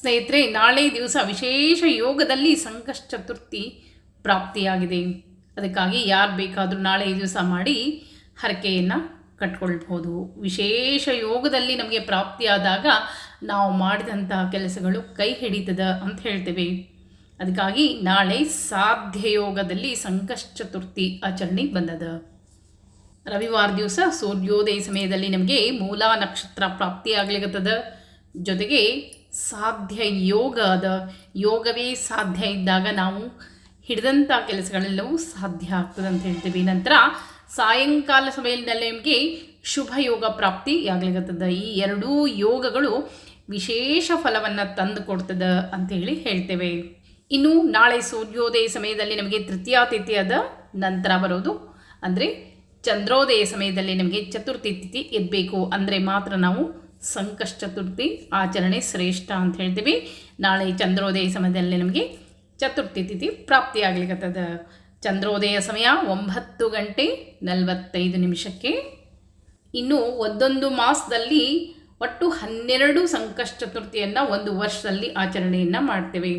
ಸ್ನೇಹಿತರೆ, ನಾಳೆ ದಿವಸ ವಿಶೇಷ ಯೋಗದಲ್ಲಿ ಸಂಕಷ್ಟ ಚತುರ್ಥಿ ಪ್ರಾಪ್ತಿಯಾಗಿದೆ. ಅದಕ್ಕಾಗಿ ಯಾರು ಬೇಕಾದರೂ ನಾಳೆ ದಿವಸ ಮಾಡಿ ಹರಕೆಯನ್ನು ಕಟ್ಕೊಳ್ಬೋದು ವಿಶೇಷ ಯೋಗದಲ್ಲಿ ನಮಗೆ ಪ್ರಾಪ್ತಿಯಾದಾಗ ನಾವು ಮಾಡಿದಂತಹ ಕೆಲಸಗಳು ಕೈ ಹಿಡಿತದ ಅಂತ ಹೇಳ್ತೇವೆ. ಅದಕ್ಕಾಗಿ ನಾಳೆ ಸಾಧ್ಯ ಯೋಗದಲ್ಲಿ ಸಂಕಷ್ಟ ಚತುರ್ಥಿ ಆಚರಣೆ ಬಂದದ. ರವಿವಾರ ದಿವಸ ಸೂರ್ಯೋದಯ ಸಮಯದಲ್ಲಿ ನಮಗೆ ಮೂಲ ನಕ್ಷತ್ರ ಪ್ರಾಪ್ತಿಯಾಗ್ಲಿಕತ್ತದ. ಜೊತೆಗೆ ಸಾಧ್ಯ ಯೋಗ ಅದ. ಯೋಗವೇ ಸಾಧ್ಯ ಇದ್ದಾಗ ನಾವು ಹಿಡಿದಂಥ ಕೆಲಸಗಳೆಲ್ಲವೂ ಸಾಧ್ಯ ಆಗ್ತದೆ ಅಂತ ಹೇಳ್ತೀವಿ. ನಂತರ ಸಾಯಂಕಾಲ ಸಮಯದಲ್ಲಿ ನಮಗೆ ಶುಭ ಯೋಗ ಪ್ರಾಪ್ತಿ ಆಗ್ಲಿಕತ್ತದ. ಈ ಎರಡೂ ಯೋಗಗಳು ವಿಶೇಷ ಫಲವನ್ನು ತಂದು ಕೊಡ್ತದ ಅಂತೇಳಿ ಹೇಳ್ತೇವೆ. ಇನ್ನು ನಾಳೆ ಸೂರ್ಯೋದಯ ಸಮಯದಲ್ಲಿ ನಮಗೆ ತೃತೀಯ ತಿಥಿಯಾದ ನಂತರ ಬರೋದು. ಅಂದರೆ ಚಂದ್ರೋದಯ ಸಮಯದಲ್ಲಿ ನಮಗೆ ಚತುರ್ಥಿ ತಿಥಿ ಇರಬೇಕು. ಅಂದರೆ ಮಾತ್ರ ನಾವು ಸಂಕಷ್ಟ ಚತುರ್ಥಿ ಆಚರಣೆ ಶ್ರೇಷ್ಠ ಅಂತ ಹೇಳ್ತೀವಿ. ನಾಳೆ ಚಂದ್ರೋದಯ ಸಮಯದಲ್ಲಿ ನಮಗೆ ಚತುರ್ಥಿ ತಿಥಿ ಪ್ರಾಪ್ತಿಯಾಗ್ಲಿಕ್ಕತ್ತದ ಚಂದ್ರೋದಯ ಸಮಯ ಒಂಬತ್ತು ಗಂಟೆ ನಲವತ್ತೈದು ನಿಮಿಷಕ್ಕೆ. ಇನ್ನು ಒಂದೊಂದು ಮಾಸದಲ್ಲಿ ಒಟ್ಟು ಹನ್ನೆರಡು ಸಂಕಷ್ಟ ಚತುರ್ಥಿಯನ್ನು ಒಂದು ವರ್ಷದಲ್ಲಿ ಆಚರಣೆಯನ್ನು ಮಾಡ್ತೇವೆ.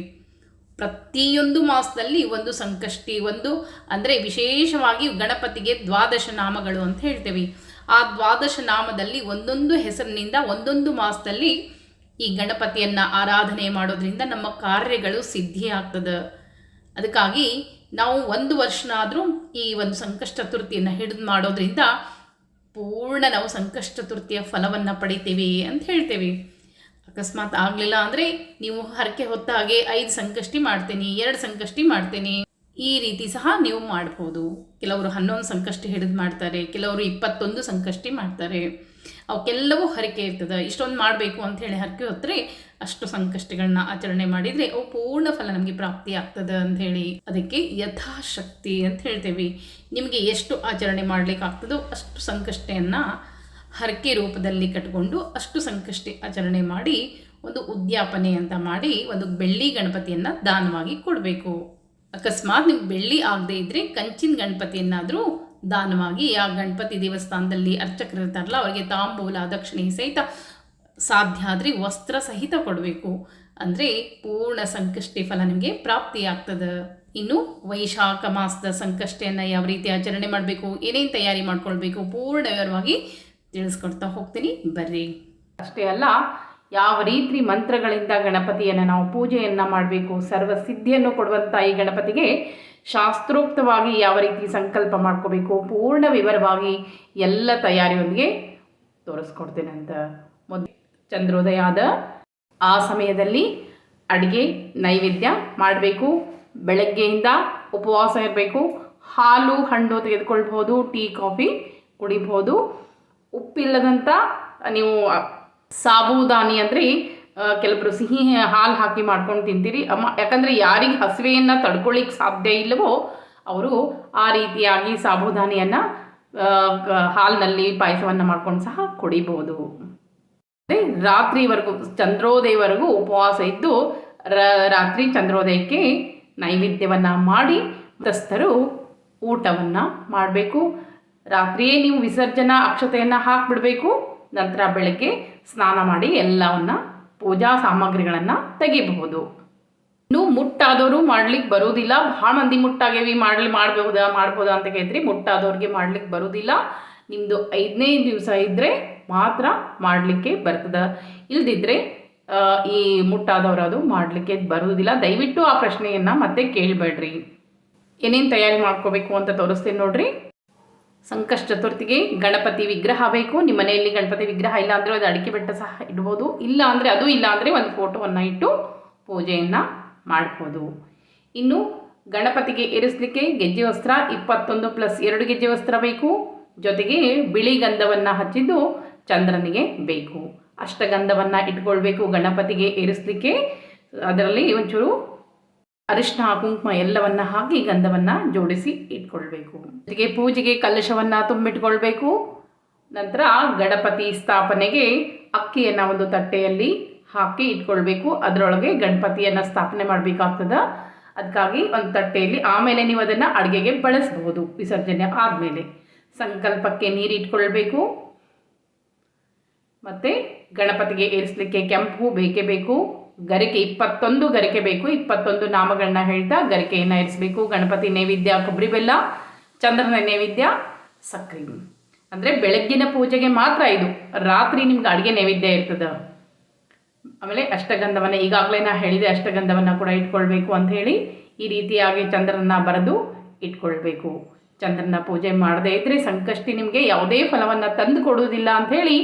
ಪ್ರತಿಯೊಂದು ಮಾಸದಲ್ಲಿ ಒಂದು ಸಂಕಷ್ಟಿ ಒಂದು, ಅಂದರೆ ವಿಶೇಷವಾಗಿ ಗಣಪತಿಗೆ ದ್ವಾದಶ ನಾಮಗಳು ಅಂತ ಹೇಳ್ತೇವೆ. ಆ ದ್ವಾದಶ ನಾಮದಲ್ಲಿ ಒಂದೊಂದು ಹೆಸರಿನಿಂದ ಒಂದೊಂದು ಮಾಸದಲ್ಲಿ ಈ ಗಣಪತಿಯನ್ನು ಆರಾಧನೆ ಮಾಡೋದ್ರಿಂದ ನಮ್ಮ ಕಾರ್ಯಗಳು ಸಿದ್ಧಿ ಆಗ್ತದೆ. ಅದಕ್ಕಾಗಿ ನಾವು ಒಂದು ವರ್ಷನಾದರೂ ಈ ಒಂದು ಸಂಕಷ್ಟ ಚತುರ್ಥಿಯನ್ನು ಹಿಡಿದು ಮಾಡೋದ್ರಿಂದ ಪೂರ್ಣ ನಾವು ಸಂಕಷ್ಟ ಚತುರ್ಥಿಯ ಫಲವನ್ನು ಪಡಿತೀವಿ ಅಂತ ಹೇಳ್ತೇವೆ. ಅಕಸ್ಮಾತ್ ಆಗಲಿಲ್ಲ ಅಂದರೆ ನೀವು ಹರಕೆ ಹೊತ್ತಾಗೆ ಐದು ಸಂಕಷ್ಟಿ ಮಾಡ್ತೀನಿ, ಎರಡು ಸಂಕಷ್ಟಿ ಮಾಡ್ತೀನಿ. ಈ ರೀತಿ ಸಹ ನೀವು ಮಾಡ್ಬೋದು. ಕೆಲವರು ಹನ್ನೊಂದು ಸಂಕಷ್ಟಿ ಹಿಡಿದು ಮಾಡ್ತಾರೆ, ಕೆಲವರು ಇಪ್ಪತ್ತೊಂದು ಸಂಕಷ್ಟಿ ಮಾಡ್ತಾರೆ. ಅವಕ್ಕೆಲ್ಲವೂ ಹರಕೆ ಇರ್ತದೆ. ಇಷ್ಟೊಂದು ಮಾಡಬೇಕು ಅಂತ ಹೇಳಿ ಹರಕೆ ಹೊತ್ತರೆ ಅಷ್ಟು ಸಂಕಷ್ಟಗಳನ್ನ ಆಚರಣೆ ಮಾಡಿದರೆ ಅವು ಪೂರ್ಣ ಫಲ ನಮಗೆ ಪ್ರಾಪ್ತಿ ಆಗ್ತದೆ ಅಂತ ಹೇಳಿ ಅದಕ್ಕೆ ಯಥಾಶಕ್ತಿ ಅಂತ ಹೇಳ್ತೇವೆ. ನಿಮಗೆ ಎಷ್ಟು ಆಚರಣೆ ಮಾಡ್ಲಿಕ್ಕೆ ಆಗ್ತದೋ ಅಷ್ಟು ಸಂಕಷ್ಟೆಯನ್ನು ಹರಕೆ ರೂಪದಲ್ಲಿ ಕಟ್ಕೊಂಡು ಅಷ್ಟು ಸಂಕಷ್ಟಿ ಆಚರಣೆ ಮಾಡಿ ಒಂದು ಉದ್ಯಾಪನೆ ಅಂತ ಮಾಡಿ ಒಂದು ಬೆಳ್ಳಿ ಗಣಪತಿಯನ್ನು ದಾನವಾಗಿ ಕೊಡಬೇಕು. ಅಕಸ್ಮಾತ್ ನಿಮ್ಗೆ ಬೆಳ್ಳಿ ಆಗದೇ ಇದ್ದರೆ ಕಂಚಿನ ಗಣಪತಿಯನ್ನಾದರೂ ದಾನವಾಗಿ ಆ ಗಣಪತಿ ದೇವಸ್ಥಾನದಲ್ಲಿ ಅರ್ಚಕರು ಇರ್ತಾರಲ್ಲ, ಅವರಿಗೆ ತಾಂಬೂಲ, ದಕ್ಷಿಣೆ ಸಹಿತ ಸಾಧ್ಯ ಆದರೆ ವಸ್ತ್ರ ಸಹಿತ ಕೊಡಬೇಕು. ಅಂದರೆ ಪೂರ್ಣ ಸಂಕಷ್ಟಿ ಫಲ ನಿಮಗೆ ಪ್ರಾಪ್ತಿಯಾಗ್ತದೆ. ಇನ್ನು ವೈಶಾಖ ಮಾಸದ ಸಂಕಷ್ಟೆಯನ್ನು ಯಾವ ರೀತಿ ಆಚರಣೆ ಮಾಡಬೇಕು, ಏನೇನು ತಯಾರಿ ಮಾಡ್ಕೊಳ್ಬೇಕು ಪೂರ್ಣ ವಿವರವಾಗಿ ತಿಳಿಸ್ಕೊಡ್ತಾ ಹೋಗ್ತೀನಿ. ಬರ್ರಿ. ಅಷ್ಟೇ ಅಲ್ಲ ಯಾವ ರೀತಿ ಮಂತ್ರಗಳಿಂದ ಗಣಪತಿಯನ್ನು ನಾವು ಪೂಜೆಯನ್ನು ಮಾಡಬೇಕು, ಸರ್ವ ಸಿದ್ಧಿಯನ್ನು ಕೊಡುವಂಥ ಈ ಗಣಪತಿಗೆ ಶಾಸ್ತ್ರೋಕ್ತವಾಗಿ ಯಾವ ರೀತಿ ಸಂಕಲ್ಪ ಮಾಡ್ಕೋಬೇಕು, ಪೂರ್ಣ ವಿವರವಾಗಿ ಎಲ್ಲ ತಯಾರಿಯೊಂದಿಗೆ ತೋರಿಸ್ಕೊಡ್ತೇನೆ ಅಂತ ಮೊದಲು ಚಂದ್ರೋದಯ ಆದ ಆ ಸಮಯದಲ್ಲಿ ಅಡುಗೆ ನೈವೇದ್ಯ ಮಾಡಬೇಕು, ಬೆಳಗ್ಗೆಯಿಂದ ಉಪವಾಸ ಇರಬೇಕು, ಹಾಲು, ಹಣ್ಣು ತೆಗೆದುಕೊಳ್ಬೋದು ಟೀ, ಕಾಫಿ ಕುಡಿಬೋದು ಉಪ್ಪಿಲ್ಲದಂಥ ನೀವು ಸಾಬೂದಾನಿ ಅಂದರೆ ಕೆಲವರು ಸಿಹಿ ಹಾಲು ಹಾಕಿ ಮಾಡ್ಕೊಂಡು ತಿಂತೀರಿ. ಅಮ್ಮ, ಯಾಕಂದರೆ ಯಾರಿಗೆ ಹಸಿವೆಯನ್ನು ತಡ್ಕೊಳ್ಳಿಕ್ಕೆ ಸಾಧ್ಯ ಇಲ್ಲವೋ, ಅವರು ಆ ರೀತಿಯಾಗಿ ಸಾಬೂದಾನಿಯನ್ನು ಹಾಲಿನಲ್ಲಿ ಪಾಯಸವನ್ನು ಮಾಡ್ಕೊಂಡು ಸಹ ಕುಡಿಬಹುದು ಅಂದರೆ ರಾತ್ರಿವರೆಗೂ, ಚಂದ್ರೋದಯವರೆಗೂ ಉಪವಾಸ ಇದ್ದು ರಾತ್ರಿ ಚಂದ್ರೋದಯಕ್ಕೆ ನೈವೇದ್ಯವನ್ನು ಮಾಡಿ ದಸ್ತರು ಊಟವನ್ನು ಮಾಡಬೇಕು. ರಾತ್ರಿಯೇ ನೀವು ವಿಸರ್ಜನಾ ಅಕ್ಷತೆಯನ್ನು ಹಾಕಿಬಿಡಬೇಕು. ನಂತರ ಬೆಳಗ್ಗೆ ಸ್ನಾನ ಮಾಡಿ ಎಲ್ಲವನ್ನು ಪೂಜಾ ಸಾಮಗ್ರಿಗಳನ್ನು ತೆಗಿಬಹುದು. ಇನ್ನು ಮುಟ್ಟಾದವರು ಮಾಡ್ಲಿಕ್ಕೆ ಬರೋದಿಲ್ಲ ಭಾಳ ಮಂದಿ ಮುಟ್ಟಾಗೇವಿ ಮಾಡಲಿ ಮಾಡಬಹುದಾ, ಮಾಡ್ಬೋದಾ ಅಂತ ಕೇಳಿದ್ರಿ ಮುಟ್ಟಾದವ್ರಿಗೆ ಮಾಡ್ಲಿಕ್ಕೆ ಬರೋದಿಲ್ಲ ನಿಮ್ಮದು ಐದನೇ ದಿವಸ ಇದ್ದರೆ ಮಾತ್ರ ಮಾಡಲಿಕ್ಕೆ ಬರ್ತದೆ. ಇಲ್ದಿದ್ರೆ ಈ ಮುಟ್ಟಾದವರು ಅದು ಮಾಡಲಿಕ್ಕೆ ಬರೋದಿಲ್ಲ ದಯವಿಟ್ಟು ಆ ಪ್ರಶ್ನೆಯನ್ನು ಮತ್ತೆ ಕೇಳಬೇಡ್ರಿ. ಏನೇನು ತಯಾರಿ ಮಾಡ್ಕೋಬೇಕು ಅಂತ ತೋರಿಸ್ತೀನಿ ನೋಡ್ರಿ. ಸಂಕಷ್ಟ ಚತುರ್ಥಿಗೆ ಗಣಪತಿ ವಿಗ್ರಹ ಬೇಕು. ನಿಮ್ಮ ಮನೆಯಲ್ಲಿ ಗಣಪತಿ ವಿಗ್ರಹ ಇಲ್ಲ ಅಂದರೆ ಅದು ಅಡಿಕೆ ಬೆಟ್ಟ ಸಹ ಇಡ್ಬೋದು. ಇಲ್ಲ ಅಂದರೆ ಅದು ಇಲ್ಲ ಅಂದರೆ ಒಂದು ಫೋಟೋವನ್ನು ಇಟ್ಟು ಪೂಜೆಯನ್ನು ಮಾಡ್ಬೋದು. ಇನ್ನು ಗಣಪತಿಗೆ ಇರಿಸಲಿಕ್ಕೆ ಗೆಜ್ಜೆ ವಸ್ತ್ರ ಇಪ್ಪತ್ತೊಂದು ಪ್ಲಸ್ ಎರಡು ಗೆಜ್ಜೆ ವಸ್ತ್ರ ಬೇಕು. ಜೊತೆಗೆ ಬಿಳಿ ಗಂಧವನ್ನು ಹಚ್ಚಿದ್ದು ಚಂದ್ರನಿಗೆ ಬೇಕು. ಅಷ್ಟಗಂಧವನ್ನು ಇಟ್ಕೊಳ್ಬೇಕು ಗಣಪತಿಗೆ ಇರಿಸಲಿಕ್ಕೆ ಅದರಲ್ಲಿ ಒಂಚೂರು ಅರಿಶಿನ, ಕುಂಕುಮ ಎಲ್ಲವನ್ನ ಹಾಕಿ ಗಂಧವನ್ನು ಜೋಡಿಸಿ ಇಟ್ಕೊಳ್ಬೇಕು. ಜೊತೆಗೆ ಪೂಜೆಗೆ ಕಲಶವನ್ನು ತುಂಬಿಟ್ಕೊಳ್ಬೇಕು. ನಂತರ ಗಣಪತಿ ಸ್ಥಾಪನೆಗೆ ಅಕ್ಕಿಯನ್ನು ಒಂದು ತಟ್ಟೆಯಲ್ಲಿ ಹಾಕಿ ಇಟ್ಕೊಳ್ಬೇಕು. ಅದರೊಳಗೆ ಗಣಪತಿಯನ್ನು ಸ್ಥಾಪನೆ ಮಾಡಬೇಕಾಗ್ತದೆ. ಅದಕ್ಕಾಗಿ ಒಂದು ತಟ್ಟೆಯಲ್ಲಿ ಆಮೇಲೆ ನೀವು ಅದನ್ನು ಅಡುಗೆಗೆ ಬಳಸಬಹುದು ವಿಸರ್ಜನೆ ಆದಮೇಲೆ. ಸಂಕಲ್ಪಕ್ಕೆ ನೀರು ಇಟ್ಕೊಳ್ಬೇಕು. ಮತ್ತು ಗಣಪತಿಗೆ ಏರಿಸಲಿಕ್ಕೆ ಕೆಂಪು ಬೇಕೇ ಬೇಕು. ಗರಿಕೆ ಇಪ್ಪತ್ತೊಂದು ಗರಿಕೆ ಬೇಕು, ಇಪ್ಪತ್ತೊಂದು ನಾಮಗಳನ್ನ ಹೇಳ್ತಾ ಗರಿಕೆಯನ್ನು ಇರಿಸಬೇಕು. ಗಣಪತಿ ನೈವೇದ್ಯ, ಕೊಬ್ಬರಿ ಬೆಲ್ಲ, ಚಂದ್ರನ ನೈವೇದ್ಯ, ಸಕ್ಕರೆ. ಅಂದರೆ ಬೆಳಗ್ಗಿನ ಪೂಜೆಗೆ ಮಾತ್ರ ಇದು. ರಾತ್ರಿ ನಿಮ್ಗೆ ಅಡುಗೆ ನೈವೇದ್ಯ ಇರ್ತದೆ. ಆಮೇಲೆ ಅಷ್ಟಗಂಧವನ್ನು ಈಗಾಗಲೇ ನಾ ಹೇಳಿದೆ, ಅಷ್ಟಗಂಧವನ್ನು ಕೂಡ ಇಟ್ಕೊಳ್ಬೇಕು ಅಂತ ಹೇಳಿ ಈ ರೀತಿಯಾಗಿ ಚಂದ್ರನ ಬರೆದು ಇಟ್ಕೊಳ್ಬೇಕು. ಚಂದ್ರನ ಪೂಜೆ ಮಾಡದೇ ಇದ್ದರೆ ಸಂಕಷ್ಟಿ ನಿಮಗೆ ಯಾವುದೇ ಫಲವನ್ನು ತಂದು ಕೊಡುವುದಿಲ್ಲ ಅಂಥೇಳಿ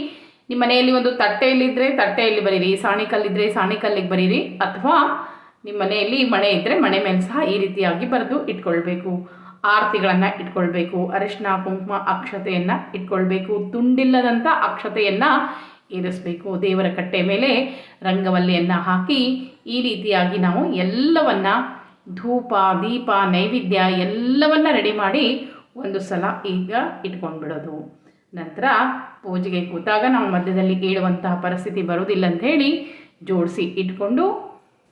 ನಿಮ್ಮ ಮನೆಯಲ್ಲಿ ಒಂದು ತಟ್ಟೆಯಲ್ಲಿದ್ದರೆ ತಟ್ಟೆಯಲ್ಲಿ ಬರೀರಿ ಸಾಣಿಕಲ್ಲಿದ್ದರೆ ಸಾಣಿಕಲ್ಲಿಗೆ ಬರೀರಿ, ಅಥವಾ ನಿಮ್ಮ ಮನೆಯಲ್ಲಿ ಮಣೆ ಇದ್ದರೆ ಮಣೆ ಮೇಲೆ ಸಹ ಈ ರೀತಿಯಾಗಿ ಬರೆದು ಇಟ್ಕೊಳ್ಬೇಕು. ಆರತಿಗಳನ್ನು ಇಟ್ಕೊಳ್ಬೇಕು ಅರಿಶಿನ ಕುಂಕುಮ ಅಕ್ಷತೆಯನ್ನು ಇಟ್ಕೊಳ್ಬೇಕು ತುಂಡಿಲ್ಲದಂಥ ಅಕ್ಷತೆಯನ್ನು ಏರಿಸ್ಬೇಕು. ದೇವರ ಕಟ್ಟೆ ಮೇಲೆ ರಂಗವಲ್ಲಿಯನ್ನು ಹಾಕಿ ಈ ರೀತಿಯಾಗಿ ನಾವು ಎಲ್ಲವನ್ನ ಧೂಪ, ದೀಪ, ನೈವೇದ್ಯ ಎಲ್ಲವನ್ನ ರೆಡಿ ಮಾಡಿ ಒಂದು ಸಲ ಈಗ ಇಟ್ಕೊಂಡ್ಬಿಡೋದು. ನಂತರ ಪೂಜೆಗೆ ಕೂತಾಗ ನಾವು ಮಧ್ಯದಲ್ಲಿ ಕೇಳುವಂತಹ ಪರಿಸ್ಥಿತಿ ಬರುವುದಿಲ್ಲ ಅಂತ ಹೇಳಿ ಜೋಡಿಸಿ ಇಟ್ಕೊಂಡು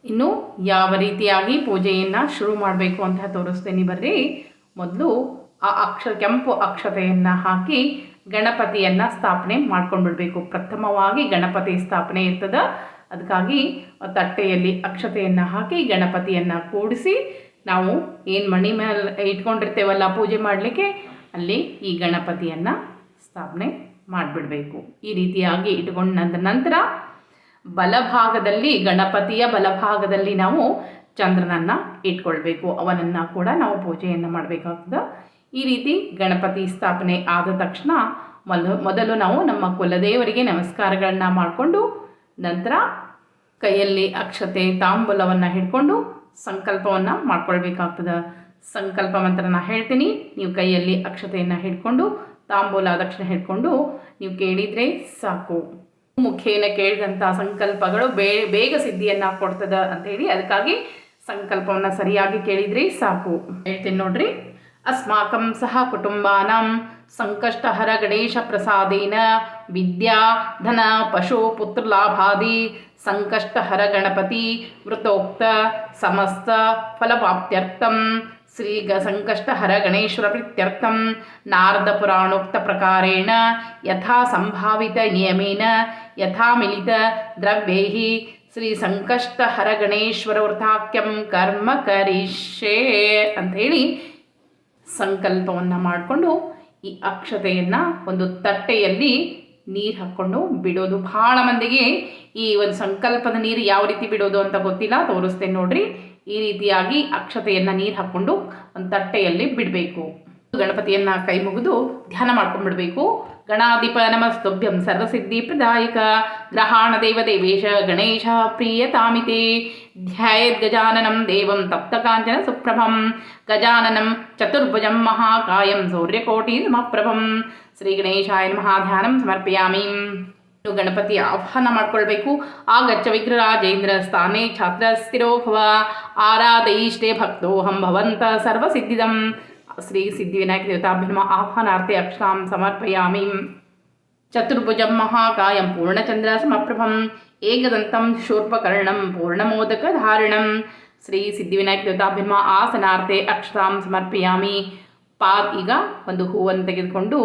ಇನ್ನು ಯಾವ ರೀತಿಯಾಗಿ ಪೂಜೆಯನ್ನು ಶುರು ಮಾಡಬೇಕು ಅಂತ ತೋರಿಸ್ತೇನೆ ಬರ್ರಿ. ಮೊದಲು ಆ ಅಕ್ಷ ಕೆಂಪು ಅಕ್ಷತೆಯನ್ನು ಹಾಕಿ ಗಣಪತಿಯನ್ನು ಸ್ಥಾಪನೆ ಮಾಡ್ಕೊಂಡ್ಬಿಡ್ಬೇಕು. ಪ್ರಥಮವಾಗಿ ಗಣಪತಿ ಸ್ಥಾಪನೆ ಇರ್ತದ. ಅದಕ್ಕಾಗಿ ತಟ್ಟೆಯಲ್ಲಿ ಅಕ್ಷತೆಯನ್ನು ಹಾಕಿ ಗಣಪತಿಯನ್ನು ಕೂಡಿಸಿ ನಾವು ಏನು ಮಣಿ ಮೇಲೆ ಇಟ್ಕೊಂಡಿರ್ತೇವಲ್ಲ ಪೂಜೆ ಮಾಡಲಿಕ್ಕೆ, ಅಲ್ಲಿ ಈ ಗಣಪತಿಯನ್ನು ಸ್ಥಾಪನೆ ಮಾಡಿಬಿಡಬೇಕು. ಈ ರೀತಿಯಾಗಿ ಇಟ್ಕೊಂಡ ನಂತರ ಬಲಭಾಗದಲ್ಲಿ, ಗಣಪತಿಯ ಬಲಭಾಗದಲ್ಲಿ ನಾವು ಚಂದ್ರನನ್ನು ಇಟ್ಕೊಳ್ಬೇಕು. ಅವನನ್ನು ಕೂಡ ನಾವು ಪೂಜೆಯನ್ನು ಮಾಡಬೇಕಾಗ್ತದೆ. ಈ ರೀತಿ ಗಣಪತಿ ಸ್ಥಾಪನೆ ಆದ ತಕ್ಷಣ ಮೊದಲು ನಾವು ನಮ್ಮ ಕುಲದೇವರಿಗೆ ನಮಸ್ಕಾರಗಳನ್ನ ಮಾಡಿಕೊಂಡು ನಂತರ ಕೈಯಲ್ಲಿ ಅಕ್ಷತೆ, ತಾಂಬೂಲವನ್ನು ಹಿಡ್ಕೊಂಡು ಸಂಕಲ್ಪವನ್ನು ಮಾಡ್ಕೊಳ್ಬೇಕಾಗ್ತದೆ. ಸಂಕಲ್ಪ ಮಂತ್ರನ ಹೇಳ್ತೀನಿ. ನೀವು ಕೈಯಲ್ಲಿ ಅಕ್ಷತೆಯನ್ನು ಹಿಡ್ಕೊಂಡು ತಾಂಬೂಲ ದಕ್ಷಿಣ ಹಿಡ್ಕೊಂಡು ನೀವು ಕೇಳಿದರೆ ಸಾಕು. ಮುಖೇನ ಕೇಳಿದಂಥ ಸಂಕಲ್ಪಗಳು ಬೇ, ಬೇಗ ಸಿದ್ಧಿಯನ್ನು ಕೊಡ್ತದ ಅಂತೇಳಿ ಅದಕ್ಕಾಗಿ ಸಂಕಲ್ಪವನ್ನು ಸರಿಯಾಗಿ ಕೇಳಿದ್ರಿ ಸಾಕು. ಹೇಳ್ತೀನಿ ನೋಡ್ರಿ. ಅಸ್ಮಾಕಂ ಸಹ ಕುಟುಂಬಾನಾಂ ಸಂಕಷ್ಟಹರ ಗಣೇಶ ಪ್ರಸಾದೇನ ವಿದ್ಯಾ ಧನ ಪಶು ಪುತ್ರಲಾಭಾದಿ ಸಂಕಷ್ಟಹರ ಗಣಪತಿ ವೃತೋಕ್ತ ಸಮಸ್ತ ಫಲವಾಪ್ತ್ಯರ್ಥಂ ಶ್ರೀ ಗ ಸಂಕಷ್ಟಹರ ಗಣೇಶ್ವರ ಪ್ರೀತ್ಯರ್ಥಂ ನಾರದ ಪುರಾಣೋಕ್ತ ಪ್ರಕಾರೇಣ ಯಥಾ ಸಂಭಾವಿತ ನಿಯಮೇನ ಯಥಾ ಮಿಲಿತ ದ್ರವ್ಯೈ ಶ್ರೀ ಸಂಕಷ್ಟಹರ ಗಣೇಶ್ವರ ವೃಥಾಕ್ಯಂ ಕರ್ಮ ಕರಿಷ್ಯೆ ಅಂಥೇಳಿ ಸಂಕಲ್ಪವನ್ನು ಮಾಡಿಕೊಂಡು ಈ ಅಕ್ಷತೆಯನ್ನು ಒಂದು ತಟ್ಟೆಯಲ್ಲಿ ನೀರು ಹಾಕ್ಕೊಂಡು ಬಿಡೋದು. ಭಾಳ ಮಂದಿಗೆ ಈ ಒಂದು ಸಂಕಲ್ಪದ ನೀರು ಯಾವ ರೀತಿ ಬಿಡೋದು ಅಂತ ಗೊತ್ತಿಲ್ಲ. ತೋರಿಸ್ತೇನೆ ನೋಡ್ರಿ. ಈ ರೀತಿಯಾಗಿ ಅಕ್ಷತೆಯನ್ನು ನೀರು ಹಾಕ್ಕೊಂಡು ಒಂದು ತಟ್ಟೆಯಲ್ಲಿ ಬಿಡಬೇಕು. ಗಣಪತಿಯನ್ನು ಕೈ ಮುಗಿದು ಧ್ಯಾನ ಮಾಡ್ಕೊಂಡ್ಬಿಡ್ಬೇಕು ಗಣಾಧಿಪ ನಮಸ್ತುಭ್ಯಂ ಸರ್ವಸಿದ್ಧಿ ಪ್ರದಾಯಕ ಗ್ರಹಾಣ ದೇವ ದೇವೇಶ ಗಣೇಶ ಪ್ರಿಯತಾಮಿತೆ ಧ್ಯಾಯದ್ ಗಜಾನನಂ ದೇವಂ ತಪ್ತಕಾಂಚನ ಸುಪ್ರಭಂ. ಗಜಾನನಂ ಚತುರ್ಭುಜಂ ಮಹಾಕಾಯಂ ಸೂರ್ಯಕೋಟಿ ಸಮಪ್ರಭಂ ಶ್ರೀ ಗಣೇಶಾಯ ನಮಃ ಧ್ಯಾನಂ ಸಮರ್ಪಯಾಮಿ. ಇನ್ನು ಗಣಪತಿ ಆಹ್ವಾನ ಮಾಡ್ಕೊಳ್ಬೇಕು. ಆಗಚ್ಚ ವಿಗ್ರಹರಾಜೇಂದ್ರ ಸ್ಥಾನೇ ಛಾತ್ರ ಸ್ಥಿರೋ ಭವ. ಆರಾಧಯಿಷ್ಟೇ ಭಕ್ತೋಹಂ ಭವಂತ ಸರ್ವಸಿದ್ಧಿದಂ. ಶ್ರೀ ಸಿದ್ಧಿವಿನಾಯಕ ದೇವತಾಭ್ಯಮ ಆಹ್ವಾನಾರ್ಥೆ ಅಕ್ಷಾಂ ಸಮರ್ಪಯಾಮಿ. ಚತುರ್ಭುಜಂ ಮಹಾಕಾಯಂ ಪೂರ್ಣಚಂದ್ರ ಸಮಪ್ರಭಂ ಏಕದಂತಂ ಶೂರ್ಪಕರ್ಣಂ ಪೂರ್ಣಮೋದಕಧಾರಿಣಂ. ಶ್ರೀ ಸಿದ್ಧಿವಿನಾಯಕ ದೇವತಾಭ್ಯಮ ಆಸನಾರ್ಥೆ ಅಕ್ಷತಾಂ ಸಮರ್ಪಯಾಮಿ. ಪಾ ಈಗ ಒಂದು ಹೂವನ್ನು ತೆಗೆದುಕೊಂಡು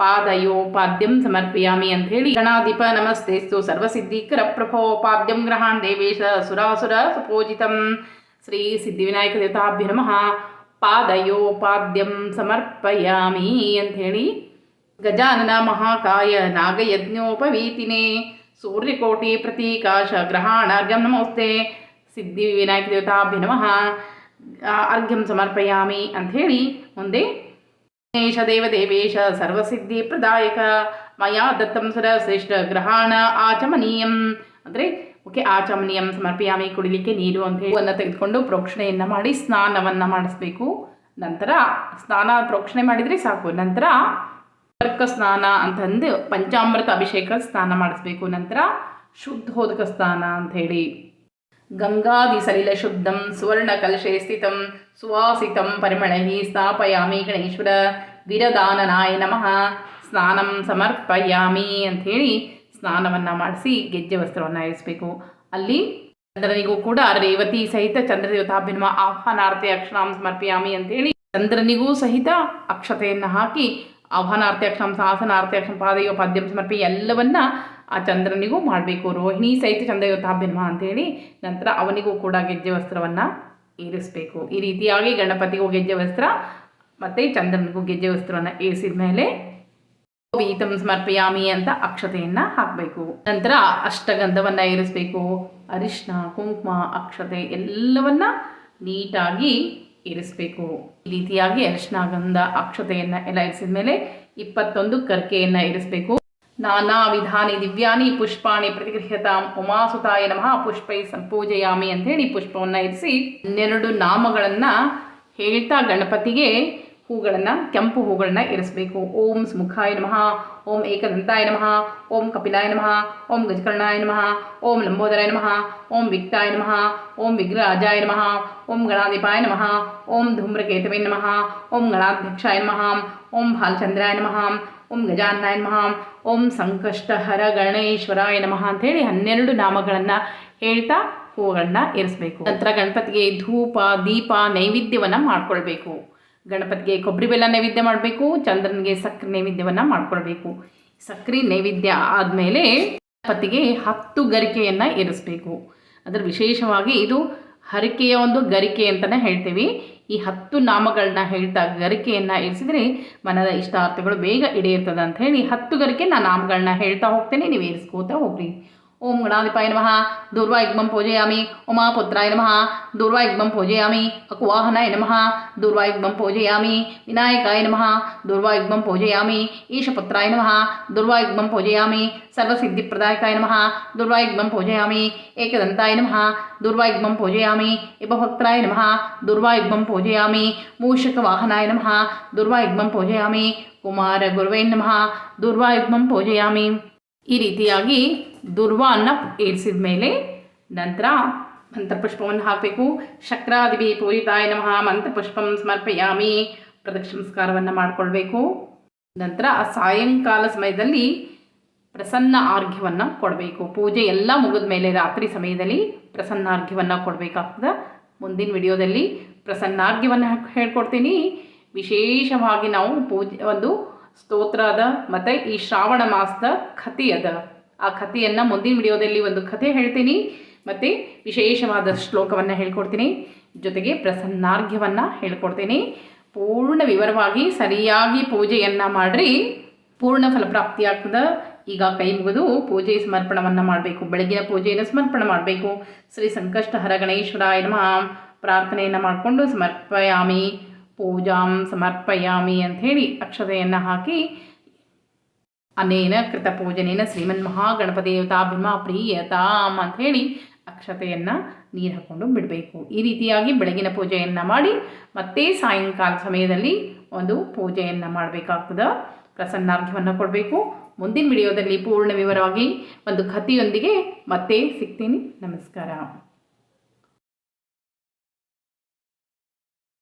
ಪಾದಯೋ समर्पयामि ಸಮರ್ಪಯಾಮಿ ಅಂತ ಹೇಳಿ ಗಣಾಧಿಪ ನಮಸ್ತೆಸ್ತು ಸರ್ವಸಿದ್ಧಿಕರ ಪ್ರಭೋ ಪಾದ್ಯಂ ಗ್ರಹಾನ್ ದೇವೇಶ ಸುರಾಸುರ ಸುಪೂಜಿತಂ. ಶ್ರೀ ಸಿದ್ಧಿವಿನಾಯಕ ದೇವತಾಭ್ಯ ನಮಃ. ಪಾದಯೋ ಪಾದ್ಯಂ ಸಮರ್ಪಯಾಮಿ ಅಂಥೇಳಿ ಗಜಾನನ ಮಹಾಕಾಯ ನಾಗಯಜ್ಞೋಪವೀತಿನೇ. ಸೂರ್ಯಕೋಟಿ ಪ್ರತೀಕಾಶ ಗ್ರಹಾಣಾರ್ಘ್ಯಂ ನಮೋಸ್ತೆ. ಸಿದ್ಧಿ ವಿನಾಯಕ ದೇವತಾಭ್ಯ ನಮಃ. ಅರ್ಘ್ಯಂ ಸಮರ್ಪಯಾಮಿ ಅಂಥೇಳಿ ಮುಂದೆ ಗಣೇಶ ದೇವದೇವೇಶ ಸರ್ವಸಿದ್ಧಿ ಪ್ರದಾಯಕ. ಮಯಾ ದತ್ತಂ ಶ್ರೇಷ್ಠ ಗ್ರಹಾಣ ಆಚಮನೀಯಂ. ಅಂದರೆ, ಓಕೆ, ಆಚಮನೀಯಂ ಸಮರ್ಪಿಯಾಮಿ, ಕುಡಿಲಿಕ್ಕೆ ನೀರು ಅಂತ ಹೇಳಿ ತೆಗೆದುಕೊಂಡು ಪ್ರೋಕ್ಷಣೆಯನ್ನು ಮಾಡಿ ಸ್ನಾನವನ್ನು ಮಾಡಿಸ್ಬೇಕು. ನಂತರ ಸ್ನಾನ ಪ್ರೋಕ್ಷಣೆ ಮಾಡಿದರೆ ಸಾಕು. ನಂತರ ಕರ್ಕ ಸ್ನಾನ ಅಂತಂದು ಪಂಚಾಮೃತ ಅಭಿಷೇಕ ಸ್ನಾನ ಮಾಡಿಸ್ಬೇಕು. ನಂತರ ಶುದ್ಧೋದಕ ಸ್ನಾನ ಅಂಥೇಳಿ ಗಂಗಾದಿ ಸಲಿಲ ಶುದ್ಧಂ ಸುವರ್ಣ ಕಲಶೆ ಸ್ಥಿತಂ ಸುವಾಸಿತಂ ಪರಿಮಳೈ ಸ್ಥಾಪಯಾಮಿ ಗಣೇಶ್ವರ ವಿರದಾನನಾಯ ನಮಃ ಸ್ನಾನಂ ಸಮರ್ಪಯಾಮಿ ಅಂಥೇಳಿ ಸ್ನಾನವನ್ನು ಮಾಡಿಸಿ ಗೆಜ್ಜೆ ವಸ್ತ್ರವನ್ನು ಇರಿಸಬೇಕು. ಅಲ್ಲಿ ಚಂದ್ರನಿಗೂ ಕೂಡ ರೇವತಿ ಸಹಿತ ಚಂದ್ರದೇವತಾಭಿನ್ಮ ಆಹ್ವಾನಾರ್ಥೆ ಅಕ್ಷರಾಂ ಸಮರ್ಪಯಾಮಿ ಅಂತೇಳಿ ಚಂದ್ರನಿಗೂ ಸಹಿತ ಅಕ್ಷತೆಯನ್ನು ಹಾಕಿ ಆಹ್ವಾನಾರ್ಥೆ ಅಕ್ಷರಾಂ ಅಕ್ಷರ ಪಾದಯೋ ಪಾದ್ಯಂ ಸಮರ್ಪಿ ಎಲ್ಲವನ್ನ ಆ ಚಂದ್ರನಿಗೂ ಮಾಡಬೇಕು ರೋಹಿಣಿ ಸಹಿತ ಚಂದ್ರಯೋತಾಭಿನ್ಮ ಅಂತೇಳಿ ನಂತರ ಅವನಿಗೂ ಕೂಡ ಗೆಜ್ಜೆ ವಸ್ತ್ರವನ್ನು ಏರಿಸಬೇಕು ಈ ರೀತಿಯಾಗಿ ಗಣಪತಿಗೂ ಗೆಜ್ಜೆ ವಸ್ತ್ರ ಮತ್ತು ಚಂದ್ರನಿಗೂ ಗೆಜ್ಜೆ ವಸ್ತ್ರವನ್ನು ಏರಿಸಿದ ಮೇಲೆ ಗೀತಂ ಸಮರ್ಪಯಾಮಿ ಅಂತ ಅಕ್ಷತೆಯನ್ನು ಹಾಕಬೇಕು. ನಂತರ ಅಷ್ಟಗಂಧವನ್ನು ಏರಿಸಬೇಕು ಅರಿಶಿನ ಕುಂಕುಮ, ಅಕ್ಷತೆ ಎಲ್ಲವನ್ನ ನೀಟಾಗಿ ಇರಿಸಬೇಕು. ಈ ರೀತಿಯಾಗಿ ಅರಿಶಿನ ಗಂಧ ಅಕ್ಷತೆಯನ್ನು ಎಲ್ಲ ಇರಿಸಿದ ಮೇಲೆ ಇಪ್ಪತ್ತೊಂದು ಕರ್ಕೆಯನ್ನು ಇರಿಸಬೇಕು. ನಾನಾ ವಿಧಾನಿ ದಿವ್ಯಾನಿ ಪುಷ್ಪಾಣಿ ಪ್ರತಿಗೃಹ್ಯತಾಂ ಉಮಾಸುತಾಯ ನಮಃ ಪುಷ್ಪೈ ಸಂಪೂಜಯಾಮಿ ಅಂತೇಳಿ ಪುಷ್ಪವನ್ನು ಇರಿಸಿ ಹನ್ನೆರಡು ನಾಮಗಳನ್ನು ಹೇಳ್ತಾ ಗಣಪತಿಗೆ ಹೂಗಳನ್ನು ಕೆಂಪು ಹೂಗಳನ್ನು ಇರಿಸಬೇಕು ಓಂ ಸ್ಮುಖಾಯ ನಮಃ ಓಂ ಏಕದಂತಾಯ ನಮಃ ಓಂ ಕಪಿಲಾಯ ನಮಃ ಓಂ ಗಜಕರ್ಣಾಯ ನಮಃ ಓಂ ಲಂಬೋದರಾಯ ನಮಃ ಓಂ ವಿಕ್ತಾಯ ನಮಃ ಓಂ ವಿಗ್ರಹಾಜಾಯ ನಮಃ ಓಂ ಗಣಾಧಿಪಾಯ ನಮಃ ಓಂ ಧೂಮ್ರಕೇತವೇ ನಮಃ ಓಂ ಗಣಾಧ್ಯಕ್ಷಾಯ ನಮಃ ಓಂ ಭಾಲಚಂದ್ರಾಯ ನಮಃ ಓಂ ಗಜಾನಾಯ ನಮಃ ಓಂ ಸಂಕಷ್ಟಹರ ಗಣೇಶ್ವರಾಯ ನಮಃ ಅಂಥೇಳಿ ಹನ್ನೆರಡು ನಾಮಗಳನ್ನು ಹೇಳ್ತಾ ಹೂವುಗಳನ್ನ ಇರಿಸಬೇಕು ನಂತರ ಗಣಪತಿಗೆ ಧೂಪ, ದೀಪ, ನೈವೇದ್ಯವನ್ನು ಮಾಡ್ಕೊಳ್ಬೇಕು. ಗಣಪತಿಗೆ ಕೊಬ್ಬರಿ ಬೆಲ್ಲ ನೈವೇದ್ಯ ಮಾಡಬೇಕು, ಚಂದ್ರನಿಗೆ ಸಕ್ಕರೆ ನೈವೇದ್ಯವನ್ನು ಮಾಡ್ಕೊಳ್ಬೇಕು. ಸಕ್ಕರೆ ನೈವೇದ್ಯ ಆದಮೇಲೆ ಗಣಪತಿಗೆ ಹತ್ತು ಗರಿಕೆಯನ್ನು ಇರಿಸಬೇಕು ಅದರ ವಿಶೇಷವಾಗಿ ಇದು ಹರಿಕೆಯ ಒಂದು ಗರಿಕೆ ಅಂತಲೇ ಹೇಳ್ತೀವಿ. ಈ ಹತ್ತು ನಾಮಗಳನ್ನ ಹೇಳ್ತಾ ಗರಿಕೆಯನ್ನು ಇರಿಸಿದರೆ ಮನದ ಇಷ್ಟಾರ್ಥಗಳು ಬೇಗ ಈಡೇರ್ತದೆ ಅಂತ ಹೇಳಿ ಹತ್ತು ಗರಿಕೆ ನಾನು ನಾಮಗಳನ್ನ ಹೇಳ್ತಾ ಹೋಗ್ತೇನೆ. ನೀವು ಇರಿಸ್ಕೋತಾ ಹೋಗ್ರಿ. ఓం గణాధిపాయ నమ దుర్వాయుగ్మం పూజయామి ఉమాపుత్రాయ నమ దుర్వాయుగ్మం పూజయామి అకువాహనాయ నమ దుర్వాయుగ్మం పూజయామి వినాయకాయ నమ దుర్వాయుగ్మం పూజయామి ఈశపుత్రాయ నమ దుర్వాయుగ్మం పూజయామి సర్వసిద్ధిప్రదాయకాయ నమ దుర్వాయుగ్మం పూజయామి ఏకదంతాయ నమ దుర్వాయుగ్మం పూజయామి ఇపభక్త్రాయ నమ దుర్వాయుగ్మం పూజయామి మూషకవాహనాయ నమ దుర్వాయుగ్మం పూజయామి కుమార గురువే నమ దుర్వాయుగ్మం పూజయామి ಈ ರೀತಿಯಾಗಿ ದುರ್ವಾನ್ನ ಏರಿಸಿದ ಮೇಲೆ ನಂತರ ಮಂತ್ರಪುಷ್ಪವನ್ನು ಹಾಕಬೇಕು. ಶಕ್ರಾದಿವಿ ಪೂರಿತಾಯ ನಮಃ. ಮಂತ್ರಪುಷ್ಪಂ ಸಮರ್ಪಯಾಮಿ. ಪ್ರದಕ್ಷಿಣಸ್ಕಾರವನ್ನು ಮಾಡಿಕೊಳ್ಬೇಕು. ನಂತರ ಆ ಸಾಯಂಕಾಲ ಸಮಯದಲ್ಲಿ ಪ್ರಸನ್ನ ಆರ್ಘ್ಯವನ್ನು ಕೊಡಬೇಕು. ಪೂಜೆ ಎಲ್ಲ ಮುಗಿದ ಮೇಲೆ ರಾತ್ರಿ ಸಮಯದಲ್ಲಿ ಪ್ರಸನ್ನ ಆರ್ಘ್ಯವನ್ನು ಕೊಡಬೇಕಾಗ್ತದೆ. ಮುಂದಿನ ವಿಡಿಯೋದಲ್ಲಿ ಪ್ರಸನ್ನಾರ್ಘ್ಯವನ್ನು ಹೇಳ್ಕೊಡ್ತೀನಿ. ವಿಶೇಷವಾಗಿ ನಾವು ಪೂಜೆ ಒಂದು ಸ್ತೋತ್ರ ಅದ ಮತ್ತು ಈ ಶ್ರಾವಣ ಮಾಸದ ಕಥೆ ಅದ. ಆ ಕಥೆಯನ್ನು ಮುಂದಿನ ವಿಡಿಯೋದಲ್ಲಿ ಒಂದು ಕಥೆ ಹೇಳ್ತೀನಿ. ಮತ್ತು ವಿಶೇಷವಾದ ಶ್ಲೋಕವನ್ನು ಹೇಳ್ಕೊಡ್ತೀನಿ. ಜೊತೆಗೆ ಪ್ರಸನ್ನಾರ್ಘ್ಯವನ್ನು ಹೇಳ್ಕೊಡ್ತೀನಿ. ಪೂರ್ಣ ವಿವರವಾಗಿ ಸರಿಯಾಗಿ ಪೂಜೆಯನ್ನು ಮಾಡಿರಿ. ಪೂರ್ಣ ಫಲಪ್ರಾಪ್ತಿಯಾಗ್ತದೆ. ಈಗ ಕೈ ಮುಗಿದು ಪೂಜೆ ಸಮರ್ಪಣವನ್ನು ಮಾಡಬೇಕು. ಬೆಳಗಿನ ಪೂಜೆಯನ್ನು ಸಮರ್ಪಣೆ ಮಾಡಬೇಕು. ಶ್ರೀ ಸಂಕಷ್ಟಹರ ಗಣೇಶ್ವರಾಯ ನಮಃ. ಪ್ರಾರ್ಥನೆಯನ್ನು ಮಾಡಿಕೊಂಡು ಸಮರ್ಪಯಾಮಿ. ಪೂಜಾಂ ಸಮರ್ಪಯಾಮಿ ಅಂಥೇಳಿ ಅಕ್ಷತೆಯನ್ನು ಹಾಕಿ ಅನೇನ ಕೃತ ಪೂಜನೇನ ಶ್ರೀಮನ್ ಮಹಾಗಣಪದೇವತಾಭಿಮ ಅಂತ ಅಂಥೇಳಿ ಅಕ್ಷತೆಯನ್ನು ನೀರು ಹಾಕ್ಕೊಂಡು ಬಿಡಬೇಕು. ಈ ರೀತಿಯಾಗಿ ಬೆಳಗಿನ ಪೂಜೆಯನ್ನು ಮಾಡಿ ಮತ್ತೆ ಸಾಯಂಕಾಲ ಸಮಯದಲ್ಲಿ ಒಂದು ಪೂಜೆಯನ್ನು ಮಾಡಬೇಕಾಗ್ತದೆ. ಪ್ರಸನ್ನಾರ್ಘ್ಯವನ್ನು ಕೊಡಬೇಕು. ಮುಂದಿನ ವಿಡಿಯೋದಲ್ಲಿ ಪೂರ್ಣ ವಿವರವಾಗಿ ಒಂದು ಕಥೆಯೊಂದಿಗೆ ಮತ್ತೆ ಸಿಗ್ತೀನಿ. ನಮಸ್ಕಾರ.